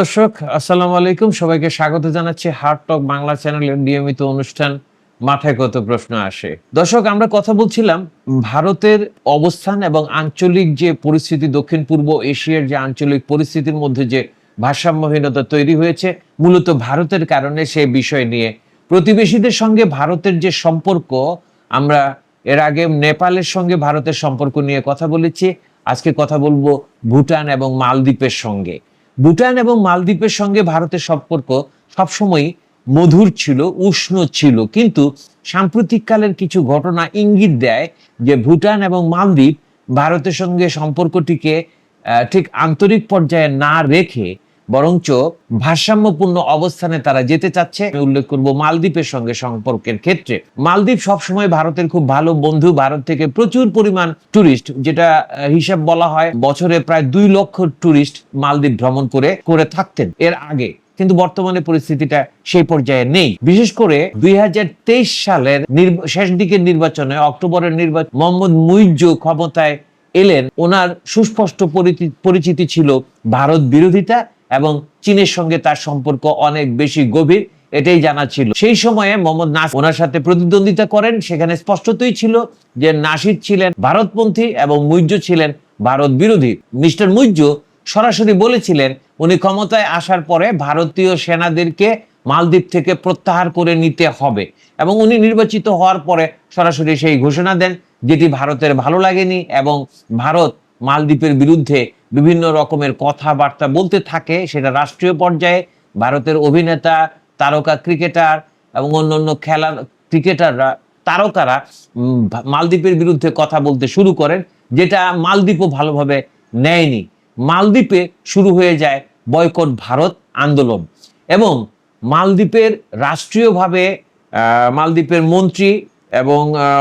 দর্শক, আসসালামু আলাইকুম। সবাইকে স্বাগত জানাচ্ছি হার্ট টক বাংলা চ্যানেলের নিয়মিত অনুষ্ঠান মাথায় কত প্রশ্ন আসে। দর্শক, আমরা কথা বলছিলাম ভারতের অবস্থান এবং আঞ্চলিক যে পরিস্থিতি দক্ষিণ পূর্ব এশিয়ার যে আঞ্চলিক পরিস্থিতির মধ্যে যে ভারসাম্যহীনতা তৈরি হয়েছে, মূলত ভারতের কারণে সেই বিষয় নিয়ে। প্রতিবেশীদের সঙ্গে ভারতের যে সম্পর্ক, আমরা এর আগে নেপালের সঙ্গে ভারতের সম্পর্ক নিয়ে কথা বলেছি। আজকে কথা বলব ভুটান এবং মালদ্বীপের সঙ্গে। ভুটান এবং মালদ্বীপের সঙ্গে ভারতের সম্পর্ক সবসময় মধুর ছিল, উষ্ণ ছিল। কিন্তু সাম্প্রতিককালের কিছু ঘটনা ইঙ্গিত দেয় যে ভুটান এবং মালদ্বীপ ভারতের সঙ্গে সম্পর্কটিকে ঠিক আন্তরিক পর্যায়ে না রেখে বরঞ্চ ভারসাম্যপূর্ণ অবস্থানে তারা যেতে চাচ্ছে। আমি উল্লেখ করব মালদ্বীপের সঙ্গে সম্পর্কের ক্ষেত্রে। মালদ্বীপ সবসময় ভারতের খুব ভালো বন্ধু। ভারত থেকে প্রচুর পরিমাণ টুরিস্ট, যেটা হিসাব বলা হয় বছরে প্রায় দুই লক্ষ টুরিস্ট মালদ্বীপ ভ্রমণ করে করে থাকতেন এর আগে। কিন্তু বর্তমানে পরিস্থিতিটা সেই পর্যায়ে নেই। বিশেষ করে দুই হাজার তেইশ সালের শেষ দিকের নির্বাচনে, অক্টোবরের নির্বাচন মোহাম্মদ মুইজ্জু ক্ষমতায় এলেন। ওনার সুস্পষ্ট পরিচি- পরিচিতি ছিল ভারত বিরোধিতা এবং চীনের সঙ্গে তার সম্পর্ক অনেক বেশি গভীর, এটাই জানা ছিল। সেই সময়ে মোহাম্মদ নাস ওনার সাথে প্রতিদ্বন্দ্বিতা করেন, সেখানে স্পষ্টতই ছিল যে নাসির ছিলেন ভারতপন্থী এবং মুইজ্জু ছিলেন ভারত বিরোধী। মিস্টার মুইজ্জু সরাসরি বলেছিলেন, উনি ক্ষমতায় আসার পরে ভারতীয় সেনাদেরকে মালদ্বীপ থেকে প্রত্যাহার করে নিতে হবে। এবং উনি নির্বাচিত হওয়ার পরে সরাসরি সেই ঘোষণা দেন, যেটি ভারতের ভালো লাগেনি এবং ভারত মালদ্বীপের বিরুদ্ধে বিভিন্ন রকমের কথাবার্তা বলতে থাকে। সেটা রাষ্ট্রীয় পর্যায়ে, ভারতের অভিনেতা, তারকা ক্রিকেটার এবং অন্যান্য খেলার ক্রিকেটাররা, তারকারা মালদ্বীপের বিরুদ্ধে কথা বলতে শুরু করেন, যেটা মালদ্বীপও ভালোভাবে নেয়নি। মালদ্বীপে শুরু হয়ে যায় বয়কট ভারত আন্দোলন এবং মালদ্বীপের রাষ্ট্রীয়ভাবে মালদ্বীপের মন্ত্রী এবং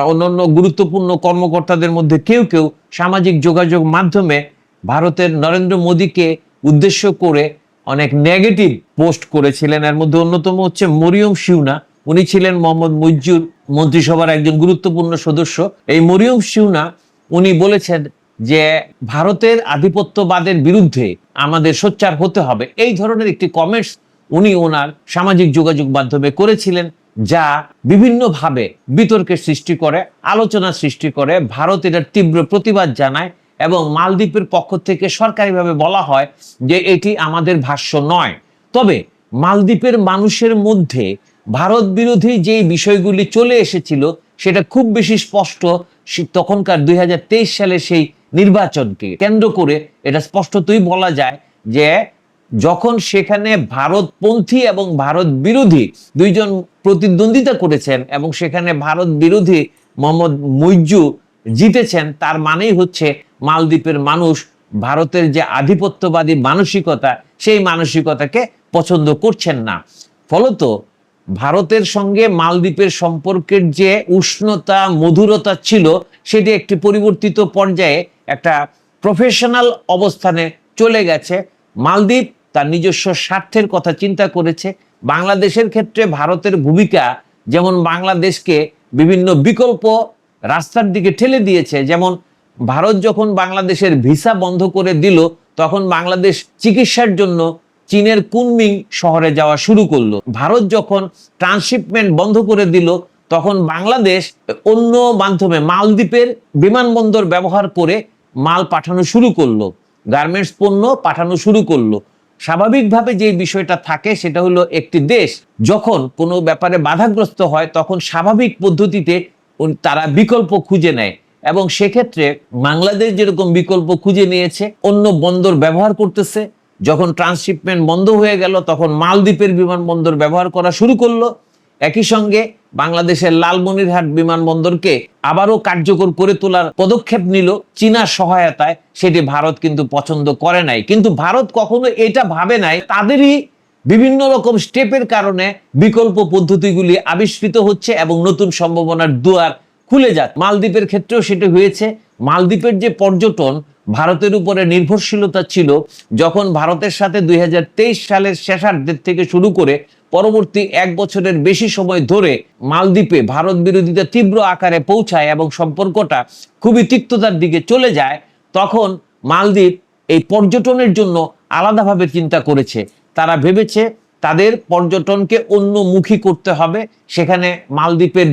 অন্যান্য গুরুত্বপূর্ণ কর্মকর্তাদের মধ্যে কেউ কেউ সামাজিক যোগাযোগ মাধ্যমে ভারতের নরেন্দ্র মোদীকে উদ্দেশ্য করে অনেক নেগেটিভ পোস্ট করেছিলেন। এর মধ্যে অন্যতম হচ্ছে মরিয়ম শিউনা। উনি ছিলেন মোহাম্মদ মুইজ্জুর মন্ত্রিসভার একজন গুরুত্বপূর্ণ সদস্য। এই মরিয়ম শিউনা, উনি বলেছেন যে ভারতের আধিপত্যবাদের বিরুদ্ধে আমাদের সোচ্চার হতে হবে। এই ধরনের একটি কমেন্টস উনি ওনার সামাজিক যোগাযোগ মাধ্যমে করেছিলেন। যা বিভিন্নভাবে বিতর্কের সৃষ্টি করে আলোচনা সৃষ্টি করে, ভারত এটার তীব্র প্রতিবাদ জানায় এবং মালদ্বীপের পক্ষ থেকে সরকারিভাবে বলা হয় যে এটি আমাদের ভাষ্য নয়। তবে মালদ্বীপের মানুষের মধ্যে ভারত বিরোধী যে বিষয়গুলি চলে এসেছিল, সেটা খুব বেশি স্পষ্ট তখনকার দুই সালে সেই নির্বাচনকে কেন্দ্র করে এটা স্পষ্টতই বলা যায় যে যখন সেখানে ভারতপন্থী এবং ভারত বিরোধী দুইজন প্রতিদ্বন্দ্বিতা করেছেন এবং সেখানে ভারত বিরোধী মোহাম্মদ মুইজ্জু জিতেছেন, তার মানেই হচ্ছে মালদ্বীপের মানুষ ভারতের যে আধিপত্যবাদী মানসিকতা, সেই মানসিকতাকে পছন্দ করছেন না। ফলত ভারতের সঙ্গে মালদ্বীপের সম্পর্কের যে উষ্ণতা, মধুরতা ছিল, সেটি একটি পরিবর্তিত পর্যায়ে একটা প্রফেশনাল অবস্থানে চলে গেছে। মালদ্বীপ তার নিজস্ব স্বার্থের কথা চিন্তা করেছে। বাংলাদেশের ক্ষেত্রে ভারতের ভূমিকা যেমন বাংলাদেশকে বিভিন্ন বিকল্প রাস্তার দিকে ঠেলে দিয়েছে, যেমন ভারত যখন বাংলাদেশের ভিসা বন্ধ করে দিল, তখন বাংলাদেশ চিকিৎসার জন্য চীনের কুনমিং শহরে যাওয়া শুরু করল। ভারত যখন ট্রান্সশিপমেন্ট বন্ধ করে দিল, তখন বাংলাদেশ অন্য মাধ্যমে মালদ্বীপের বিমানবন্দর ব্যবহার করে মাল পাঠানো শুরু করল। গার্মেন্টস পণ্য পাঠানো শুরু করল। স্বাভাবিকভাবে যে বিষয়টা থাকে সেটা হলো একটি দেশ যখন কোনো ব্যাপারে বাধাগ্রস্ত হয়, তখন স্বাভাবিক পদ্ধতিতে তারা বিকল্প খুঁজে নেয় এবং সেক্ষেত্রে বাংলাদেশ যেরকম বিকল্প খুঁজে নিয়েছে, অন্য বন্দর ব্যবহার করতেছে, যখন ট্রান্সশিপমেন্ট বন্ধ হয়ে গেল, তখন মালদ্বীপের বিমানবন্দর ব্যবহার করা শুরু করল একই সঙ্গে বাংলাদেশের লালমনিরহাট বিমানবন্দরকে আবারও কার্যকর করে তোলার পদক্ষেপ নিল চীনা সহায়তায়। সেটি ভারত কিন্তু পছন্দ করে নাই। কিন্তু ভারত কখনো এটা ভাবে নাই, তাদেরই বিভিন্ন রকম স্টেপের কারণে বিকল্প পদ্ধতিগুলি আবিষ্কৃত হচ্ছে এবং নতুন সম্ভাবনার দুয়ার খুলে যাক মালদ্বীপের ক্ষেত্রেও সেটা হয়েছে। মালদ্বীপের যে পর্যটন ভারতের উপরে নির্ভরশীলতা ছিল যখন ভারতের সাথে দুই হাজার তেইশ সালের শেষার্ধের থেকে শুরু করে পরবর্তী এক বছরের বেশি সময় ধরে মালদ্বীপে ভারত বিরোধিতা তীব্র আকারে পৌঁছায় এবং সম্পর্কটা খুবই তিক্ততার দিকে চলে যায়, তখন মালদ্বীপ এই পর্যটনের জন্য আলাদাভাবে চিন্তা করেছে। তারা ভেবেছে তাদের পর্যটনকে অন্যমুখী করতে হবে, সেখানে মালদ্বীপের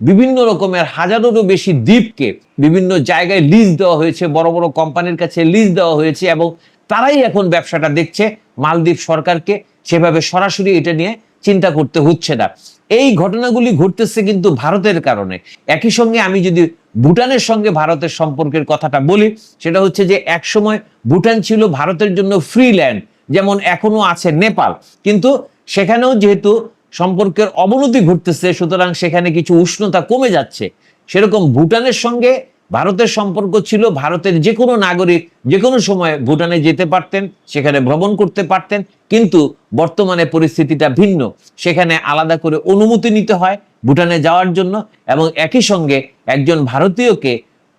বিভিন্ন রকমের, হাজারেরও বেশি দ্বীপকে বিভিন্ন জায়গায় লিজ দেওয়া হয়েছে, বড় বড় কোম্পানির কাছে লিজ দেওয়া হয়েছে এবং তারাই এখন ব্যবসাটা দেখছে, মালদ্বীপ সরকারকে সেভাবে সরাসরি এটা নিয়ে চিন্তা করতে হচ্ছে না। এই ঘটনাগুলি ঘটতেছে কিন্তু ভারতের কারণে। একই সঙ্গে আমি যদি ভুটানের সঙ্গে ভারতের সম্পর্কের কথাটা বলি, সেটা হচ্ছে যে একসময় ভুটান ছিল ভারতের জন্য ফ্রি ল্যান্ড যেমন এখনও আছে নেপাল। কিন্তু সেখানেও যেহেতু সম্পর্কের অবনতি ঘটতেছে, সুতরাং সেখানে কিছু উষ্ণতা কমে যাচ্ছে। সেরকম ভুটানের সঙ্গে ভারতের সম্পর্ক ছিল, ভারতের যে কোনো নাগরিক যে কোনো সময় ভুটানে যেতে পারতেন, সেখানে ভ্রমণ করতে পারতেন, কিন্তু বর্তমানে পরিস্থিতিটা ভিন্ন। সেখানে আলাদা করে অনুমতি নিতে হয় ভুটানে যাওয়ার জন্য এবং একই সঙ্গে একজন ভারতীয়কে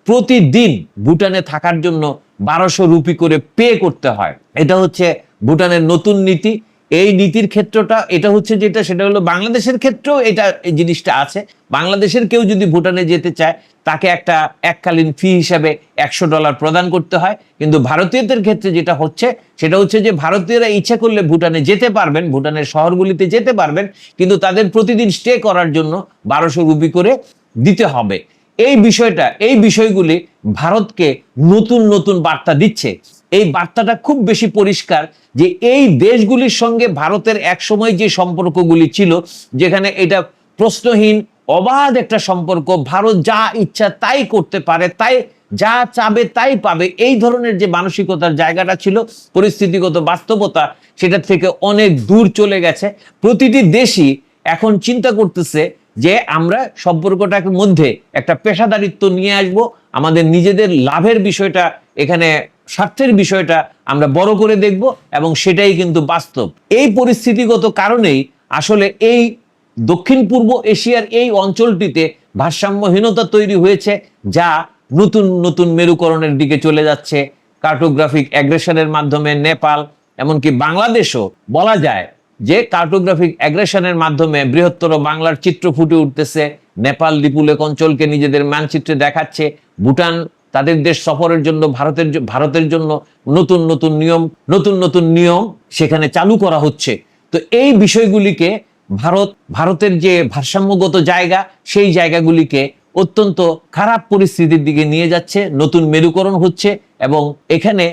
প্রতিদিন ভুটানে থাকার জন্য বারোশো রুপি করে পে করতে হয়। এটা হচ্ছে ভুটানের নতুন নীতি। এই নীতির ক্ষেত্রটা, এটা হচ্ছে যেটা, সেটা হলো বাংলাদেশের ক্ষেত্রেও এটা এই জিনিসটা আছে। বাংলাদেশের কেউ যদি ভুটানে যেতে চায়, তাকে একটা এককালীন ফি হিসাবে একশো ডলার প্রদান করতে হয়। কিন্তু ভারতীয়দের ক্ষেত্রে যেটা হচ্ছে, সেটা হচ্ছে যে ভারতীয়রা ইচ্ছা করলে ভুটানে যেতে পারবেন, ভুটানের শহরগুলিতে যেতে পারবেন, কিন্তু তাদের প্রতিদিন স্টে করার জন্য বারোশো রুপি করে দিতে হবে। এই বিষয়টা, এই বিষয়গুলি ভারতকে নতুন নতুন বার্তা দিচ্ছে। এই বার্তাটা খুব বেশি পরিষ্কার যে এই দেশগুলির সঙ্গে ভারতের একসময় যে সম্পর্কগুলি ছিল, যেখানে এটা প্রশ্নহীন, অবাধ একটা সম্পর্ক, ভারত যা ইচ্ছা তাই করতে পারে, তাই যা চাবে তাই পাবে, এই ধরনের যে মানসিকতার জায়গাটা ছিল, পরিস্থিতিগত বাস্তবতা সেটা থেকে অনেক দূর চলে গেছে। প্রতিটি দেশই এখন চিন্তা করতেছে যে আমরা সম্পর্কটার মধ্যে একটা পেশাদারিত্ব নিয়ে আসব, আমাদের নিজেদের লাভের বিষয়টা এখানে স্বার্থের বিষয়টা আমরা বড় করে দেখব এবং সেটাই কিন্তু বাস্তব। এই পরিস্থিতিগত কারণেই আসলে এই দক্ষিণ পূর্ব এশিয়ার এই অঞ্চলটিতে ভারসাম্যহীনতা তৈরি হয়েছে, যা নতুন নতুন মেরুকরণের দিকে চলে যাচ্ছে। কার্টোগ্রাফিক অ্যাগ্রেশনের মাধ্যমে নেপাল, এমনকি বাংলাদেশও বলা যায় যে কার্টোগ্রাফিক অ্যাগ্রেশনের মাধ্যমে বৃহত্তর বাংলার চিত্র ফুটে উঠতেছে। নেপাল লিপুলেক অঞ্চলকে নিজেদের মানচিত্রে দেখাচ্ছে। ভুটান তাদের দেশ সফরের জন্য, ভারতের ভারতের জন্য নতুন নতুন নিয়ম, নতুন নতুন নিয়ম সেখানে চালু করা হচ্ছে। তো এই বিষয়গুলিকে ভারত, ভারতের যে ভারসাম্যগত জায়গা, সেই জায়গাগুলিকে অত্যন্ত খারাপ পরিস্থিতির দিকে নিয়ে যাচ্ছে, নতুন মেরুকরণ হচ্ছে এবং এখানে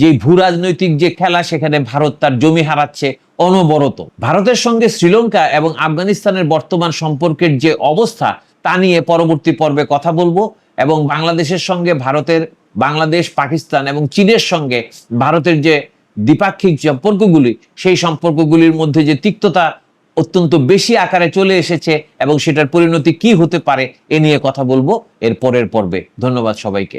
যে ভূ রাজনৈতিক যে খেলা, সেখানে ভারত তার জমি হারাচ্ছে অনবরত। ভারতের সঙ্গে শ্রীলঙ্কা এবং আফগানিস্তানের বর্তমান সম্পর্কের যে অবস্থা, তা নিয়ে পরবর্তী পর্বে কথা বলব। এবং বাংলাদেশের সঙ্গে ভারতের, বাংলাদেশ, পাকিস্তান এবং চীনের সঙ্গে ভারতের যে দ্বিপাক্ষিক সম্পর্কগুলি, সেই সম্পর্কগুলির মধ্যে যে তিক্ততা অত্যন্ত বেশি আকারে চলে এসেছে এবং সেটার পরিণতি কি হতে পারে, এ নিয়ে কথা বলব এর পরের পর্বে। ধন্যবাদ সবাইকে।